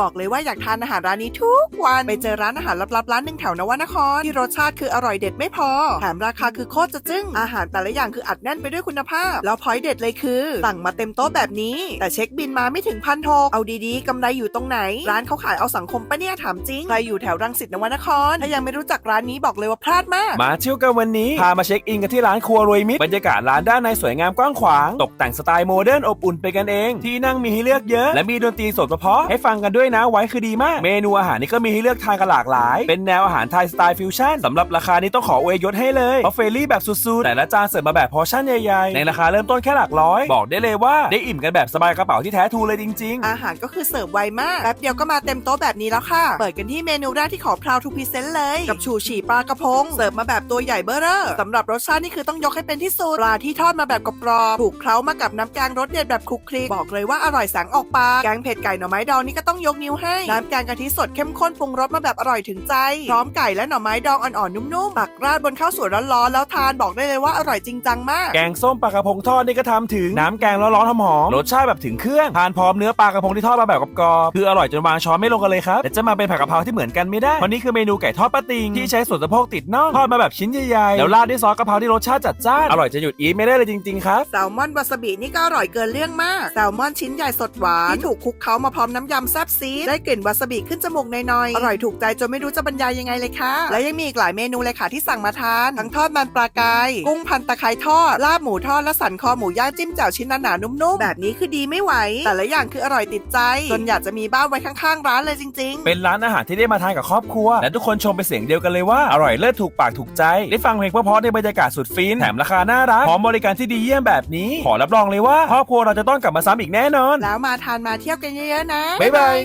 บอกเลยว่าอยากทานอาหารร้านนี้ทุกวัน ไปเจอร้านอาหารลับๆร้านหนึ่งแถวนวนคร ที่รสชาติคืออร่อยเด็ดไม่พอ แถมราคาคือโคตรจะจึ้ง อาหารแต่ละอย่างคืออัดแน่นไปด้วยคุณภาพ แล้วพอยเด็ดเลยคือ สั่งมาเต็มโต๊ะแบบนี้ แต่เช็คบินมาไม่ถึงพันโทเอาดีๆกำไรอยู่ตรงไหน ร้านเขาขายเอาสังคมปะเนี่ยถามจริง ใครอยู่แถวรังสิตนวนคร ถ้ายังไม่รู้จักร้านนี้บอกเลยว่าพลาดมาก มาเที่ยวกันวันนี้ พามาเช็คอินกันที่ร้านครัวรวยมิตร บรรยากาศร้านด้านในสวยงามกว้างขวาง ตกแต่งสไตล์โมเดิร์นอบอุ่นไปกันเอง ที่นั่งมีให้เลือกเยอะ และมีดนตรีสดเฉพาะให้ฟังกันด้วยนะไว้คือดีมาก เมนูอาหารนี่ก็มีให้เลือกทานกันหลากหลาย เป็นแนวอาหารไทยสไตล์ฟิวชั่นสำหรับราคานี้ต้องขออวยยศให้เลยเพราะเฟรนลี่แบบสุดๆแต่ละจานเสิร์ฟมาแบบพอชั่นใหญ่ๆในราคาเริ่มต้นแค่หลักร้อย บอกได้เลยว่าได้อิ่มกันแบบสบายกระเป๋าที่แท้ทูเลยจริง ๆ อาหารก็คือเสิร์ฟไวมากแป๊บเดียวก็มาเต็มโต๊ะแบบนี้แล้วค่ะ เปิดกันที่เมนูแรกที่ขอพราวทูพิเซนเลย กับชูชีปลากระพง เสิร์ฟมาแบบตัวใหญ่เบ้อเร่อสำหรับรสชาตินี่คือต้องยกให้เป็นที่สุดปลาที่ทอดมาแบบกรอบๆถูกเคล้ามากับน้ำแกงรสเด็ดแบบคลุกคลิกบอกเลยว่าอร่อยแสงออกปากแกงเผ็ดไก่หน่อไม้ดองนี่ก็ต้องยกนิ้วให้ น้ำแกงกะทิสดเข้มข้นปรุงรสมาแบบอร่อยถึงใจ พร้อมไก่และหน่อไม้ดองอ่อนๆนุ่มๆตักราดบนข้าวสวยร้อนๆแล้วทานบอกได้เลยว่าอร่อยจริงจังมาก แกงส้มปลากระพงทอดนี่ก็ทำถึงน้ำแกงร้อนๆหอมๆรสชาติแบบถึงเครื่องทานพร้อมเนื้อปลากระพงที่ทอดมาแบบกรอบๆคืออร่อยจนวางช้อนไม่ลงกันเลยครับแต่จะมาเป็นผักกะเพราที่เหมือนกันไม่ได้เพราะนี่คือเมนูไก่ทอดป้าติงที่ใช้ส่วนสะโพกติดน่องทอดมาแบบชิ้นใหญ่ๆแล้วราดด้วยซอสกะเพราที่รสชาติจัดจ้านอร่อยจะหยุดอีทไม่ได้เลยจริงๆครับแซลมอนวาซาบินี่ก็อร่อยเกินเรื่องมากแซลมอนชิ้นใหญ่สดหวานที่ถูกคลุกเคล้ามาพร้อมน้ำยำแซ่บซีดได้กลิ่นวาซาบิขึ้นจมูกหน่อยๆ อร่อยถูกใจจนไม่รู้จะบรรยายยังไงเลยค่ะ และยังมีอีกหลายเมนูเลยค่ะที่สั่งมาทาน ทั้งทอดมันปลากายกุ้งพันตะไคร้ทอด ลาบหมูทอด และสันคอหมูย่างจิ้มแจ่วชิ้นหนาๆนุ่มๆ แบบนี้คือดีไม่ไหว แต่ละอย่างคืออร่อยติดใจจนอยากจะมีบ้านไว้ข้างๆ ร้านเลยจริง ๆ เป็นร้านอาหารที่ได้มาทานกับครอบครัว และทุกคนชมเป็นเสียงเดียวกันเลยว่าอร่อยเลิศถูกปากถูกใจ ได้ฟังเพลงเพราะๆในบรรยากาศสุดฟินแถมราคาน่ารักพร้อมบริการที่ดีเยี่ยมแบบนี้ ขอรับรองเลยว่าครอบครัวเราจะต้องกลับมาซ้ำอีกแน่นอน แล้วมาทานมาเที่ยวกันเยอะๆนะ บ๊ายบาย